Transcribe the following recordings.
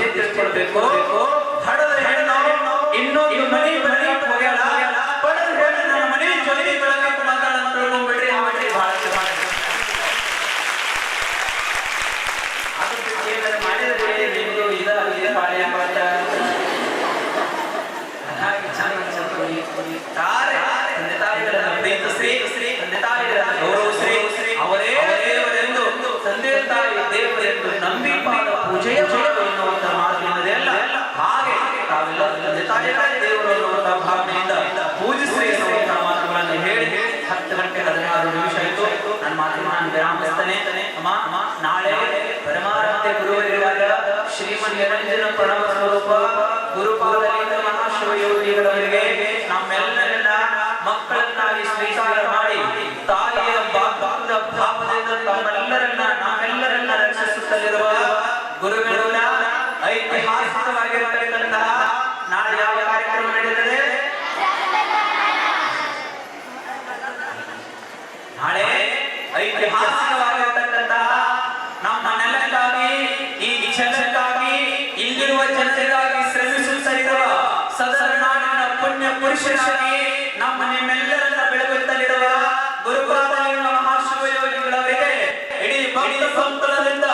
ಒಂದಿಷ್ಟೇ ತಿಳ್ಕೊಳ್ಬೇಕು ನಿರಂಜನ ಪ್ರಣವ ಸ್ವರೂಪ ಗುರುಪಾದಲಿಂಗ ಮಹಾಶಿವಯೋಗಿಗಳವರಿಗೆ ನಮ್ಮೆಲ್ಲರನ್ನ ಮಕ್ಕಳನ್ನಾಗಿ ಸ್ವೀಕಾರ ಮಾಡಿ, ತಾಯಿಯ ಬಾಬಾದ ಭಾವದಿಂದ ತಮ್ಮೆಲ್ಲರನ್ನ ನಾವೆಲ್ಲರನ್ನ ರಕ್ಷಿಸುತ್ತಲಿರುವ ಗುರುಗಳನ್ನ ಐತಿಹಾಸಿಕವಾಗಿರತಕ್ಕಂತಹ ನಾಳೆ ಯಾವ ಕಾರ್ಯಕ್ರಮ ನಡೆಯುತ್ತದೆ ಪುರುಷರಾಗಿ ನಮ್ಮ ನಿಮ್ಮೆಲ್ಲರನ್ನ ಬೆಳಗುತ್ತಲಿರುವ ಗುರುಪಾದಲಿಂಗ ಮಹಾಶಿವಯೋಗಿಗಳವರಿಗೆ ಇಡೀ ಭಕ್ತ ಸಂಕುಲದಿಂದ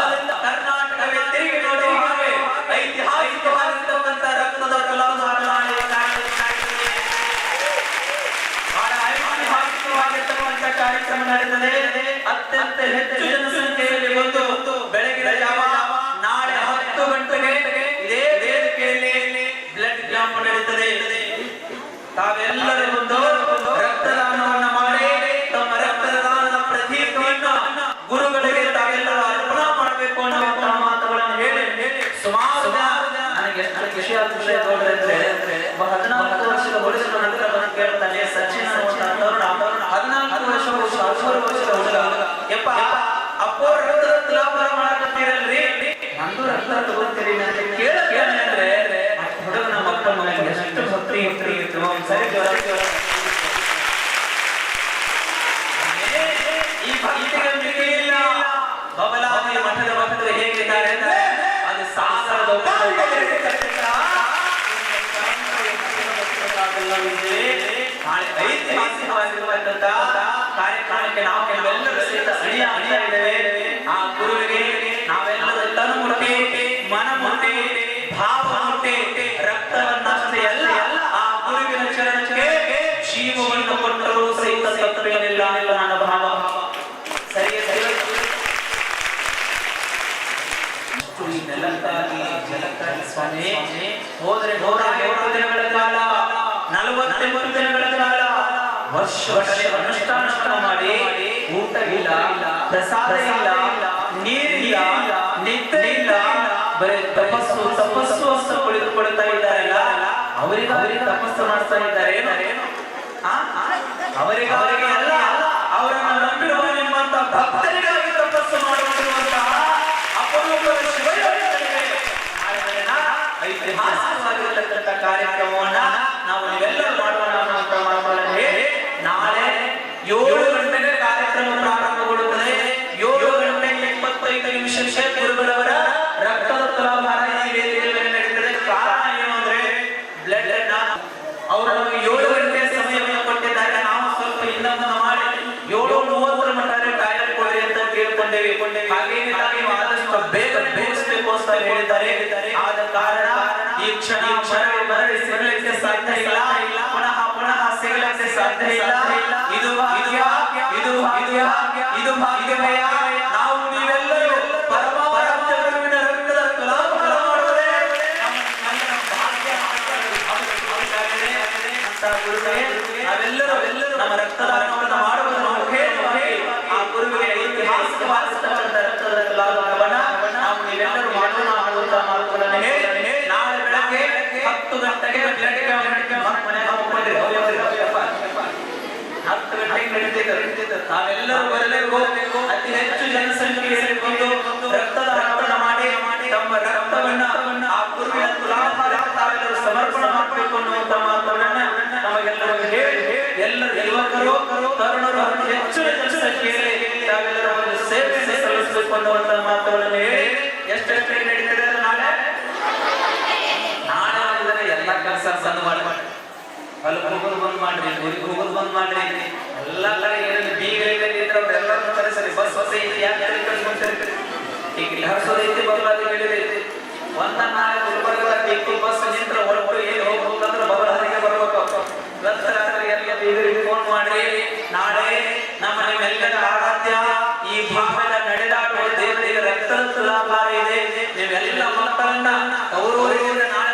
ಕರ್ನಾಟಕವೇ ತಿರುಗಿ ನೋಡುವ ಹಾಗೆ ಐತಿಹಾಸಿಕವಾಗಿರ್ತಕ್ಕಂಥ ರಕ್ತದ ನಡೆಯುತ್ತದೆ. ಬಹಳ ಐತಿಹಾಸಿಕವಾಗಿರ್ತಕ್ಕಂಥ ಕಾರ್ಯಕ್ರಮ ನಡೆಯುತ್ತದೆ ಅತ್ಯಂತ ಹೆಚ್ಚು ಜನಸಂಖ್ಯೆಯಲ್ಲಿ ಒಂದು ಬೆಳಗಿನ ಯಾವ ನಾಳೆ ಹತ್ತು ಗಂಟೆಗೆ ಇದೇ ವೇದಿಕೆಯಲ್ಲಿ ಬ್ಲಡ್ ಕ್ಯಾಂಪ್ ನಡೆಯುತ್ತದೆ ತಾವೆಲ್ಲರೂ ಒಂದು ರಕ್ತದಾನವನ್ನು ಮಾಡಿ ತಮ್ಮ ರಕ್ತದಾನದ ಪ್ರತೀಕವನ್ನು ಗುರುಗಳಿಗೆ ತಾವೆಲ್ಲರೂ ಅರ್ಪಣೆ ಮಾಡಬೇಕು ಅನ್ನೋ ಮಾತುಗಳನ್ನು ಹೇಳಿ. ಸುಮಾರು ನನಗೆ ಆದ ವಿಷಯ ನೋಡಿದ್ರೆ ಒಬ್ಬ ಹದಿನಾಲ್ಕು ವರ್ಷದ ವಯಸ್ಸಿನ ನಂತರ ಬಂದು ಕೇಳ್ತಾನೆ, ಸಚಿನ್ ತರುಣ. ಹದಿನಾಲ್ಕು ವರ್ಷ ಹುಡುಗ, ಹದಿಮೂರು ವರ್ಷದ ಹುಡುಗ. ಯಪ್ಪ, ಅಪ್ಪ ರಕ್ತದ ತುಲಾಭಾರ ಮಾಡಕತ್ತೀರಲ್ರಿ? ನಂದು ರಕ್ತ ತಗೋತೀರಿ ಕೇಳ ಕೇಳ ಅಂದ್ರೆ ಹುಡುಗನ ಮಕ್ಕಳ ಎಷ್ಟು ಭಕ್ತಿ ಈ ಭಕ್ತಿಗೆ ಮಿತಿ ಇಲ್ಲ ಮಠದ ಭಕ್ತರು ಹೇಗಿದ್ದಾರೆ ಅದು ಐತಿಹಾಸಿಕವಾಗಿರುವಂತ ಕಾರ್ಯಕ್ರಮಕ್ಕೆ ನಾವು ಕೆಲವೆಲ್ಲರೂ ಸಹಿತ ಇದ್ದೇವೆ. ಆ ಗುರುವಿಗೆ ನಾವೆಲ್ಲರೂ ತನು ಮುಟ್ಟಿ ಮನ ಮುಟ್ಟಿ ಭಾವ ಮುಟ್ಟಿ ರಕ್ತವನ್ನಷ್ಟೇ ಅಲ್ಲ ಆ ಗುರುವಿನ ಚರಣಕ್ಕೆ ಜೀವವನ್ನು ಕೊಟ್ಟರೂ ಸಹಿತ ತಪ್ಪೇನಿಲ್ಲ ಇಲ್ಲ ನನ್ನ ಭಾವ ಸರಿಯ ಸರಿ ಈ ನೆಲಕ್ಕಾಗಿ ಜಲಕ್ಕಾಗಿ ಸ್ವಾಮಿ, ಹೋದ್ರೆ ನೂರ ಐವತ್ತು ದಿನಗಳ ಕಾಲ ನಲವತ್ತೆಂಬತ್ತು ದಿನಗಳ ಕಾಲ, ವರ್ಷ ಅನುಷ್ಠಾನ ಮಾಡಿ, ಊಟ ಇಲ್ಲ, ಪ್ರಸಾದ ಇಲ್ಲ, ನೀರಿಲ್ಲ, ನಿದ್ದೆ ಇಲ್ಲ. ಬರೀ ತಪಸ್ಸು ತಪಸ್ಸು ಅಂತ ಕುಳಿತುಕೊಳ್ತಾ ಇದ್ದಾರಲ್ಲ ಅವರಿಗೆ ಅವರಿಗೆ ತಪಸ್ಸು ಮಾಡ್ತಾ ಇದ್ದಾರೆ ಏನೋ ಆ? ಆ? ಅವರಿಗೆ ಅವರಿಗೆ ಅಲ್ಲ ಅವರನ್ನು ನಂಬಿರುವ ನಿಮ್ಮಂತ ಭಕ್ತರಿಗಾಗಿ ತಪಸ್ಸು ಮಾಡುತ್ತಿರುವಂತಹ ಅಪರೂಪದ ಶಿವಯೋಗಿಗಳಿಗೆ ಕ್ಷಣ ಕ್ಷಣವೇ ಮರಳಿ ಸಿಗಲಿಕ್ಕೆ ಸಾಧ್ಯ ಇಲ್ಲ ಪುನಃ ಪುನಃ ಸಿಗಲಿಕ್ಕೆ ಸಾಧ್ಯ ಇಲ್ಲ ಇದು ಭಾಗ್ಯ ಇದು ಭಾಗ್ಯ ಇದು ಭಾಗ್ಯವೇ ನಾವು ನೀವೆಲ್ಲರೂ ಪರಮಾರಾಧ್ಯ ಗುರುವಿನ ರಕ್ತದ ತುಲಾಭಾರ ಮಾಡುವುದೇ ನಮ್ಮ ನಮ್ಮೆಲ್ಲರ ಭಾಗ್ಯ ಹಾಗಾಗಿದೆ ಅಂತ ಗುರುಗಳೇ ನಾವೆಲ್ಲರೂ ಎಲ್ಲರೂ ನಮ್ಮ ರಕ್ತದಾನವನ್ನು ಮಾಡುವುದನ್ನು ಮುಖೇನವಾಗಿ ಆ ಗುರುವಿಗೆ ಐತಿಹಾಸಿಕವಾಗಿರ್ತಕ್ಕಂಥ ರಕ್ತದ ಲಾಭವನ್ನ ನಾವು ನೀವೆಲ್ಲರೂ ಮಾಡೋಣ ಅನ್ನುವಂತ ಮಾತುಗಳನ್ನು ಹೇಳಿ ನಾಳೆ ಬೆಳಗ್ಗೆ ಹತ್ತು ಗಂಟೆಗೆ ಹತ್ತು ಗಂಟೆಗೆ ನಡೀತಿದ್ದರು ತಾವೆಲ್ಲರೂ ಬರಲೇಬೇಕು ಅತಿ ಹೆಚ್ಚು ಜನಸಂಖ್ಯೆಯಲ್ಲಿ ಬಂದು ರಕ್ತದಾನವನ್ನು ಮಾಡಿ ತಮ್ಮ ರಕ್ತವನ್ನ ಆ ಗುರುವಿನ ತುಲಾಭಾರ ತಾವೆಲ್ಲರೂ ಸಮರ್ಪಣ ಮಾಡಬೇಕು ಅನ್ನುವಂತ ಮಾತುಗಳನ್ನ ನಮಗೆಲ್ಲರೂ ಹೇಳಿ. ಎಲ್ಲರೂ ಯುವಕರು ತರುಣರು ಹೆಚ್ಚು ಜನಸಂಖ್ಯೆಯಲ್ಲಿ ತಾವೆಲ್ಲರೂ ಒಂದು ಸೇವೆ ಸಲ್ಲಿಸಬೇಕು ಅನ್ನುವಂತ ಮಾತುಗಳನ್ನು ಹೇಳಿ. ಕೆಲಸ ಬಂದ್ ಮಾಡಿ ಅಲ್ಲಿ ಗೂಗಲ್ ಬಂದ್ ಮಾಡ್ರಿ ಊರಿಗೆ ಹೋಗೋದು ಬಂದ್ ಮಾಡ್ರಿ. ಎಲ್ಲ ಕಡೆ ಏನೇನು ಬೀಗೈತೆ ಎಲ್ಲರನ್ನು ಕರೆಸರಿ. ಬಸ್ ಹೊಸ ಐತಿ ಯಾಕೆ ಕಳಿಸ್ಕೊಂತಾರೆ ಈಗ ಹರ್ಸೋದೈತಿ ಬದಲಾಗಿ ಬೆಳಿದೈತಿ ಒಂದ ನಾಳೆ ಗುಲ್ಬರ್ಗದ ಬಸ್ ನಿಂತ್ರ ಹೊರಟು ಏನು ಹೋಗ್ಬೇಕಂದ್ರೆ ಬದಲ ಹರಿಗೆ ಬರ್ಬೇಕು ಲಕ್ಷ ಎಲ್ಲ ಫೋನ್ ಮಾಡ್ರಿ. ನಾಳೆ ನಮ್ಮ ನಿಮ್ಮೆಲ್ಲರ ಆರಾಧ್ಯ, ಈ ಭಾವದ ನಡೆದಾಡುವ ದೇವರಿಗೆ ರಕ್ತ ಲಾಭ ಇದೆ. ನೀವೆಲ್ಲ ಮಕ್ಕಳನ್ನ ಅವರವರಿಗೆ ನಾಳೆ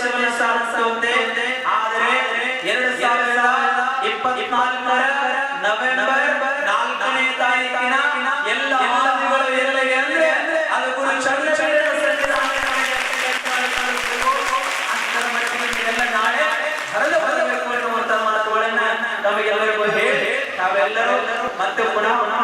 ಅಂತ ಸಂದೇಶವನ್ನು ಸಾಧಿಸುವಂತೆ ಆದರೆ ಎರಡು ಸಾವಿರದ ಇಪ್ಪತ್ನಾಲ್ಕರ ನವೆಂಬರ್ ನಾಲ್ಕನೇ ತಾರೀಕಿನ ಎಲ್ಲ ಹಾದಿಗಳು ಎಲ್ಲಿಗೆ ಅಂದ್ರೆ ಅದು ಗುರು ಚಂದ್ರಶೇಖರ ಅಂತರ ಮಟ್ಟಿಗೆ ಎಲ್ಲ ನಾಳೆ ಹರಿದು ಬರಬೇಕು ಎನ್ನುವಂತ ಮಾತುಗಳನ್ನ ನಮಗೆಲ್ಲರಿಗೂ ಹೇಳಿ ತಾವೆಲ್ಲರೂ ಮತ್ತೆ ಪುನಃ ಪುನಃ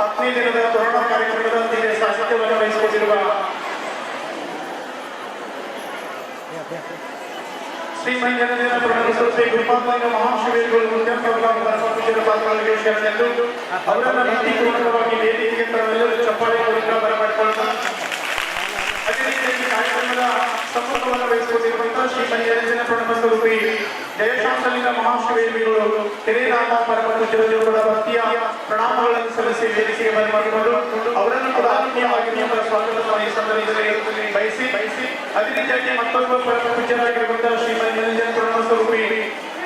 ಹತ್ತನೇ ದಿನದ ತೋರಣ ಕಾರ್ಯಕ್ರಮದಲ್ಲಿ ಸಾಹಿತ್ಯವನ್ನು ವಹಿಸಿಕೊಂಡಿರುವ ಶ್ರೀಮಂಜನ ಬ್ರಹ್ಮಸ್ವರೂಪಿ ಗುರುಪಾತ್ಮಕ ಮಹಾಶಿವೇರಿಗಳು ಮುಖ್ಯಪೂಜರ ಪಾತ್ರಗಳಿಗೆ ಶರಣೆಂದು ಅವರನ್ನ ಭಕ್ತಿಪೂರ್ವಕವಾಗಿ ವೇದಿಕೆಗೆ ತರಲೆಲ್ಲರೂ ಚಪ್ಪಾಳೆ ಮೂಲಕ ರೀತಿಯಾಗಿ ಕಾರ್ಯಕ್ರಮದ ಸಂಪರ್ಕವನ್ನು ವಹಿಸಿಕೊಂಡಿರುವಂತಹ ಶ್ರೀ ಮಂಜನ ಪ್ರಣಮಸ್ವರೂಪಿ ಜಯಶಾಂತಲಿಂಗ ಮಹಾಶಿವೇರಿಗಳು ಹಿರೇರಾಮ ಪರಮ ಪೂಜ್ಯರು ಭಕ್ತಿಯ ಪ್ರಣಾಮಗಳನ್ನು ಸಲ್ಲಿಸಿ ವೇದಿಕೆಗೆ ಬರಮಾಡಿಕೊಂಡು ಅವರನ್ನು ಕೂಡ ನಿಯಮದ ಸ್ವಾಗತವನ್ನು ಈ ಸಂದರ್ಭದಲ್ಲಿ ಬಯಸಿ ಬಯಸಿ. ಅದೇ ಮತ್ತೊಬ್ಬ ಪರಮ ಶ್ರೀ ಮಂಜನ ಪ್ರಣಮಸ್ವರೂಪಿ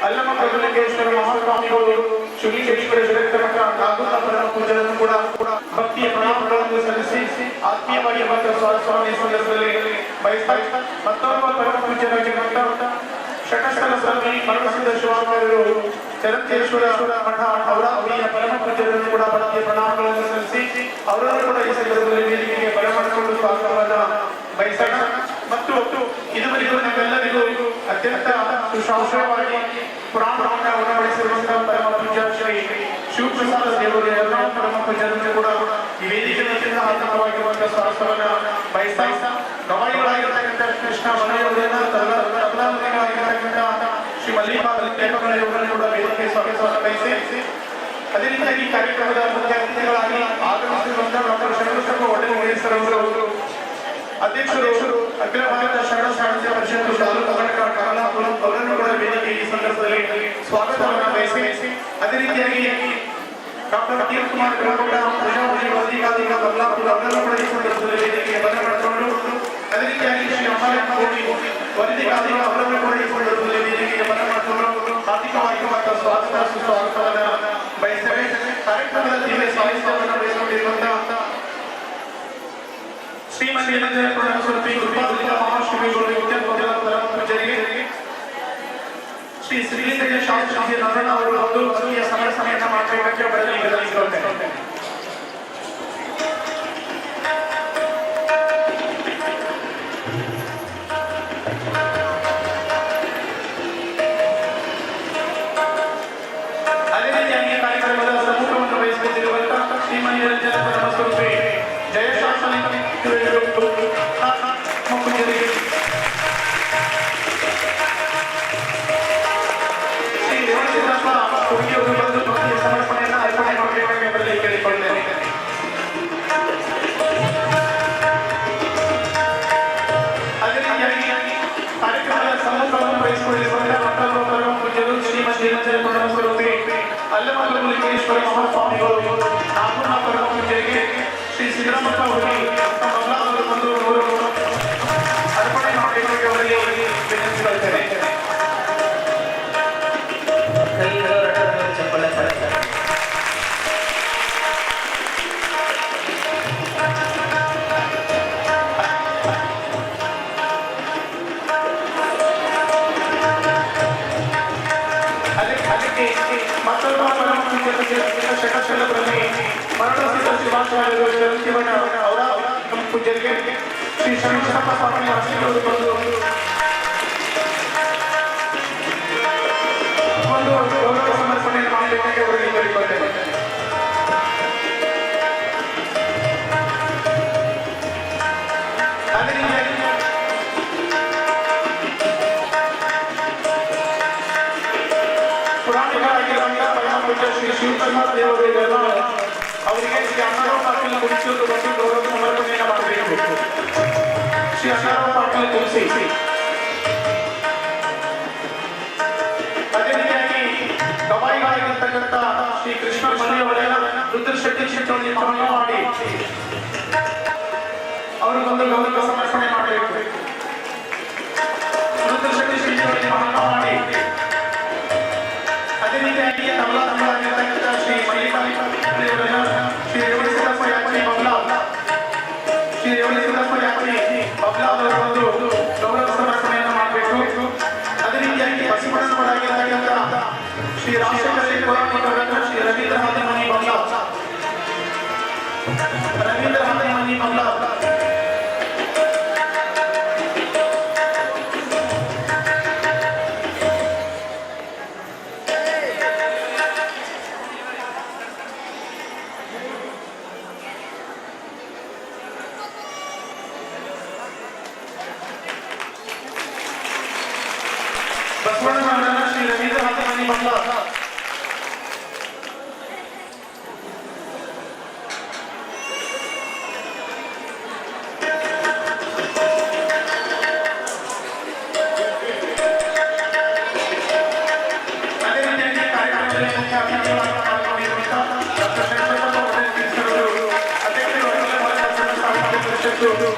ಅಲ್ಲಮ ಪ್ರಭುಲಿಂಗೇಶ್ವರ ಮಹಾಸ್ವಾಮಿಗಳು. ಶುಲಿಂಗೇಶ್ವರ ಜಗತ್ತಮಠ ನಾಗೂತ ಪರಮ ಪೂಜೆಯನ್ನು ಕೂಡ ಭಕ್ತಿಯ ಪ್ರಣಾಮಗಳನ್ನು ಸಲ್ಲಿಸಿ ಆತ್ಮೀಯವಾಗಿ ಮತ್ತು ಸ್ವಾಮಿ ಸಂದರ್ಭದಲ್ಲಿ ಬಯಸ್ತಾ ಮತ್ತೊಬ್ಬ ಪರಮ ಪೂಜ್ಯರಾಗಿರುವಂತಹ ಷಟಸ್ಥಲ ಸ್ವಾಮಿ ಮರಣಸಿದ್ಧ ಶಿವಾಚಾರ್ಯರು ಚರಂತೇಶ್ವರ ಮಠ ಅವರ ಅವರಿಯ ಪರಮ ಪೂಜರನ್ನು ಕೂಡ ಭಕ್ತಿಯ ಪ್ರಣಾಮಗಳನ್ನು ಸಲ್ಲಿಸಿ ಅವರನ್ನು ಕೂಡ ಈ ಸಂದರ್ಭದಲ್ಲಿ ವೇದಿಕೆಗೆ ಬರಮಾಡಿಕೊಂಡು ಸ್ವಾಗತವನ್ನು ಬಯಸೋಣ ಮತ್ತು ಇದುವರೆಗೂ ನಮ್ಮೆಲ್ಲರಿಗೂ ಅತ್ಯಂತ ಸುಶಾಸ್ತ್ರವಾಗಿ ಪುರಾಣವನ್ನು ಉಣಬಡಿಸಿರುವಂತಹ ಪರಮ ಪೂಜ್ಯರನ್ನು ಕೂಡ ಈ ವೇದಿಕೆಯಲ್ಲಿ ಆತ್ಮವಾಗಿರುವಂತಹ ಸ್ವಾಗತವನ್ನು ಬಯಸ್ತಾ ಗವಾಯಿಗಳಾಗಿರ್ತಕ್ಕಂಥ ಕೃಷ್ಣ ಮನೆಯವರನ್ನ ತಬಲಾಗಿರ್ತಕ್ಕಂಥ ಶ್ರೀ ಮಲ್ಲಿಕಾರ್ಜುನ ದೇವಗಳ ಇವರನ್ನು ಕೂಡ ವೇದಿಕೆ ಸ್ವಾಗತವನ್ನು ಬಯಸಿ ಅದೇ ರೀತಿಯಾಗಿ ಈ ಕಾರ್ಯಕ್ರಮದ ಮುಖ್ಯ ಅತಿಥಿಗಳಾಗಿ ಆಗಮಿಸಿರುವಂತಹ ಡಾಕ್ಟರ್ ಶರಣಬಸಪ್ಪ ಒಡೆಯ ಅವರು ಅಧ್ಯಕ್ಷರು ಅಖಿಲ ಭಾರತ ಶರಣ ಸಾಹಿತ್ಯ ಪರಿಷತ್ತು ತಾಲೂಕು ಘಟಕ ಕಮಲಾಪುರ ಅವರನ್ನು ಕೂಡ ವೇದಿಕೆ ಈ ಸಂದರ್ಭದಲ್ಲಿ ಸ್ವಾಗತವನ್ನು ಬಯಸಿ ಅದೇ ರೀತಿಯಾಗಿ ಡಾಕ್ಟರ್ ಟಿ ಕುಮಾರ್ ಗಣಗೌಡ ಪ್ರಜಾಪತಿ ವರದಿಗಾದಿಗ ಕಮಲಾಪುರ ಅವರನ್ನು ಕೂಡ ಈ ಸಂದರ್ಭದಲ್ಲಿ ವೇದಿಕೆಗೆ ಬರಮಾಡಿಕೊಂಡು ಅದೇ ರೀತಿಯಾಗಿ ಶ್ರೀ ಅಮರಪ್ಪ ಕೋಟಿ ವರದಿಗಾದಿಗ ಅವರನ್ನು ಕೂಡ ಈ ಸಂದರ್ಭದಲ್ಲಿ ವೇದಿಕೆಗೆ ಬರಮಾಡಿಕೊಂಡು ಹಾರ್ದಿಕವಾಗಿ ಮತ್ತು ಸ್ವಾಗತ ಸುಸ್ವಾಗತವನ್ನು ಬಯಸ್ತೇವೆ ಕಾರ್ಯಕ್ರಮದ ದಿವ್ಯ ಸಾಹಿತ್ಯವನ್ನು ಬಯಸಿಕೊಂಡಿರುವಂತಹ ಶ್ರೀಮಂತ ಸ್ವರೂಪಿ ಕೃಪಾಲಿಕ ಮಹಾಶ್ರೀಗಳು ನಿತ್ಯ ಪೂಜರಿಗೆ श्री श्रीलिंग के शास्त्र जी समय समय ಶ್ರೀ ಸಿದ್ದರಾಮಪ್ಪ ಅವರಿಗೆ ತಮ್ಮ ಅನುಕೂಲಗೊಂಡು ಅರ್ಪಣೆ ಮಾಡಬೇಕು ಅವರಿಗೆ ವಿನಂತಿಸುತ್ತೇನೆ ಶಕಶಲದಲ್ಲಿ ಮರಣಸಿದ್ಧ ಶಿವಾಚಾರ್ಯರು ಜಯಂತಿವನ್ನ ಅವರ ನಮ್ಮ ಪೂಜ್ಯರಿಗೆ ಶ್ರೀ ಶಂಕರಪ್ಪ ಸ್ವಾಮಿ ಆಶೀರ್ವಾದ ಬಂದು ಒಂದು ಗೌರವ ಸಮರ್ಪಣೆಯನ್ನು ಮಾಡಬೇಕಾಗಿ ಅವರಿಗೆ ಕೇಳಿಕೊಳ್ತೇವೆ ಅದೇ ರೀತಿಯಾಗಿ ಪುರಾಣಿಕರಾಗಿರುವಂತಹ ಪರಮ ಪೂಜ್ಯ ಶ್ರೀ ಶಿವಕುಮಾರ ದೇವರುಗಳೆಲ್ಲ ಅವರಿಗೆ ಶ್ರೀ ಅಣ್ಣಾರಾವ್ ಪಾಟೀಲ್ ಕುರಿತು ಬಂದು ಗೌರವ ಸಮರ್ಪಣೆಯನ್ನು ಮಾಡಬೇಕು ಶ್ರೀ ಅಣ್ಣಾರಾವ್ ಪಾಟೀಲ್ ತುಳಸಿ ಅದೇ ರೀತಿಯಾಗಿ ಗವಾಯಿಗಳಾಗಿರ್ತಕ್ಕಂಥ ಶ್ರೀ ಕೃಷ್ಣ ಮನೆಯವರೆಲ್ಲ ರುದ್ರ ಶೆಟ್ಟಿ ಕ್ಷೇತ್ರದಲ್ಲಿ ಮರಣ ಮಾಡಿ ಅವರಿಗೊಂದು ಗೌರವ ಸಮರ್ಪಣೆ ಮಾಡಬೇಕು ರುದ್ರ ಶೆಟ್ಟಿ ಕ್ಷೇತ್ರದಲ್ಲಿ ಮರಣ श्री रामचंद्र श्री कुरान कवि श्री रविंद्र हनुमानी बल्ला रविंद्र ಪರಿಷತ್ತು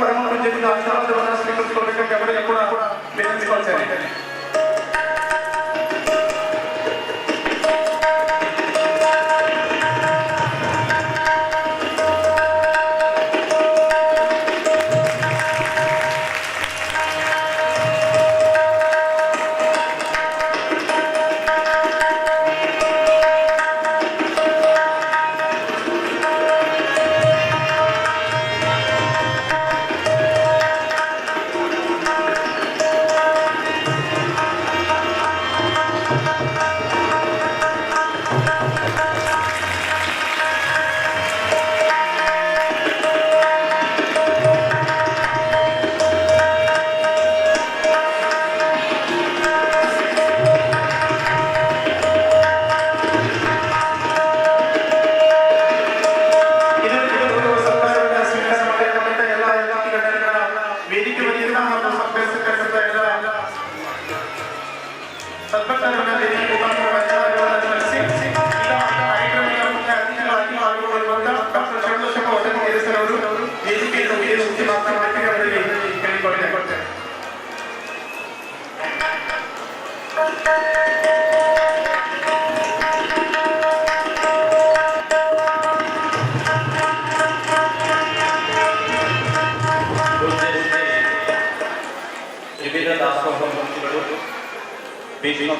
పరమ విద్యను ఆశీర్వాదం స్వీకరించుకోవడానికి ఎవరు కూడా నేర్చుకోవచ్చు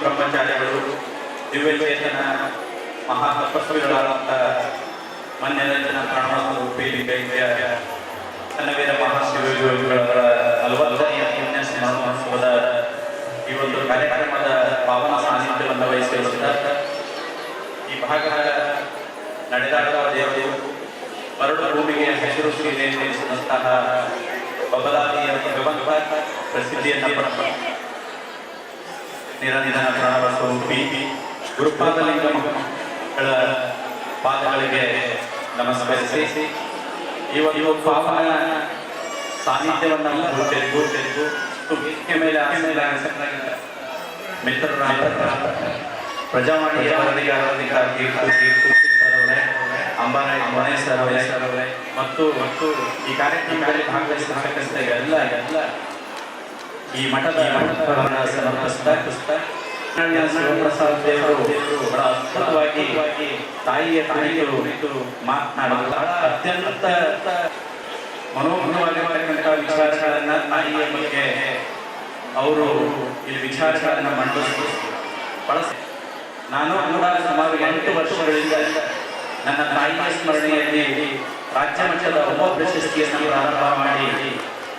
ಬ್ರಹ್ಮಚಾರಿಗಳು ದಿವ್ಯಚೇತನ ಮಹಾ ತಪಸ್ವಿಗಳಾದಂಥ ಮನ್ಯರಂಜನ ಪ್ರಾಣವಾದ ಪೀಳಿಗೆಯ ಕನ್ನವೀರ ಮಹಾಶಿವಯೋಗಿಗಳವರ ನಲವತ್ತನೆಯ ಪುಣ್ಯ ಸ್ಮರಣೋತ್ಸವದ ಈ ಒಂದು ಕಾರ್ಯಕ್ರಮದ ಪಾವನ ಸಾನ್ನಿಧ್ಯವನ್ನು ವಹಿಸಿರುವಂಥ ಈ ಭಾಗದ ನಡೆದಾಡುವ ದೇವರು ಮರಳು ಭೂಮಿಗೆ ಹಸಿರು ಸೀರೆ ನಿರ್ಮಿಸಿದಂತಹ ಬಬಲಾದಿಯ ಪ್ರಸಿದ್ಧಿಯನ್ನು ಪಡೆದ ನಿರಂಜನ ಪ್ರಾಣವಸ್ತು ಪಿ ಗುರುಪಾದಲಿಂಗಗಳ ಪಾದಗಳಿಗೆ ನಮಸ್ಕರಿಸಿ. ಈ ಒಂದು ಪಾಪನ ಸಾನ್ನಿಧ್ಯವನ್ನು ಗೋಚರಿಗೂ ತೆಗೆದು ವೇದಿಕೆ ಮೇಲೆ ಆಸಕ್ತರಾಗಿದ್ದ ಮಿತ್ರರಾದ ಪ್ರಜಾವಾಣಿಯ ಅವರೇ ಅಂಬಾರಾಯ್ ಅಂಬಾನೆ ಸರ್ ಅವರೇ ಸರ್ ಅವರೇ ಮತ್ತು ಮತ್ತು ಈ ಕಾರ್ಯಕ್ರಮದಲ್ಲಿ ಭಾಗವಹಿಸಿದ ಎಲ್ಲ ಎಲ್ಲ. ಈ ಮಠದ ಮಠವನ್ನು ಸಮರ್ಪಿಸ್ತಾ ಪುಸ್ತಕ ಶಿವಪ್ರಸಾದ್ ದೇವರು. ಬಹಳ ಅದ್ಭುತವಾಗಿ ತಾಯಿಯ ತಾಯಿಗಳು ಮಾತನಾಡಲು ಬಹಳ ಅತ್ಯಂತ ಮನೋಜ್ಞವಾಗಿರ್ತಕ್ಕಂಥ ವಿಚಾರಗಳನ್ನ ತಾಯಿಯ ಬಗ್ಗೆ ಅವರು ಇಲ್ಲಿ ವಿಚಾರಗಳನ್ನ ಮಂಡಿಸಿ ನಾನು ಕೂಡ ಸುಮಾರು ಎಂಟು ವರ್ಷಗಳಿಂದ ನನ್ನ ತಾಯಿಯ ಸ್ಮರಣೆಯಲ್ಲಿ ರಾಜ್ಯ ಮಟ್ಟದ ಉಪ ಪ್ರಶಸ್ತಿಯನ್ನು ಪ್ರಾರಂಭ ಮಾಡಿ,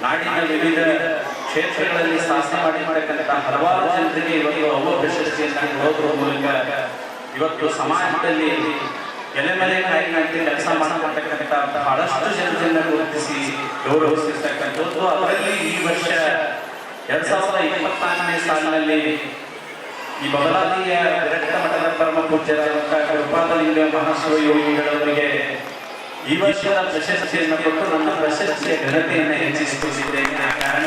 ನಾಡಿನ ವಿವಿಧ ಕ್ಷೇತ್ರಗಳಲ್ಲಿ ಸಾಧನೆ ಮಾಡಿರ್ತಕ್ಕಂಥ ಹಲವಾರು ಜನರಿಗೆ ಇವತ್ತು ಅವ ಪ್ರಶಸ್ತಿಯನ್ನು ಕೊಡೋದ್ರ ಮೂಲಕ ಇವತ್ತು ಸಮಾಜದಲ್ಲಿ ಎಲೆಮಲೆ ಕಾಯಿನಂತೆ ಕೆಲಸ ಮಾಡತಕ್ಕಂಥ ಬಹಳಷ್ಟು ಜನರನ್ನು ಗುರುತಿಸಿ ಗೌರವಿಸಿರ್ತಕ್ಕಂಥದ್ದು. ಅದರಲ್ಲಿ ಈ ವರ್ಷ ಎರಡ್ ಸಾವಿರದ ಇಪ್ಪತ್ನಾಲ್ಕನೇ ಸಾಲಿನಲ್ಲಿ ಈ ಬದಲಾದಿಯ ವಿರಕ್ತ ಮಠದ ಪರಮ ಪೂಜ್ಯರಾದಂಥ ಕೃಪಾದಲಿಂಗ ಮಹಾಶಿವಯೋಗಿಗಳವರಿಗೆ ಈ ವರ್ಷದ ಪ್ರಶಸ್ತಿಯನ್ನು ಕೊಟ್ಟು ನನ್ನ ಪ್ರಶಸ್ತಿಯ ಘನತೆಯನ್ನು ಕಾರಣ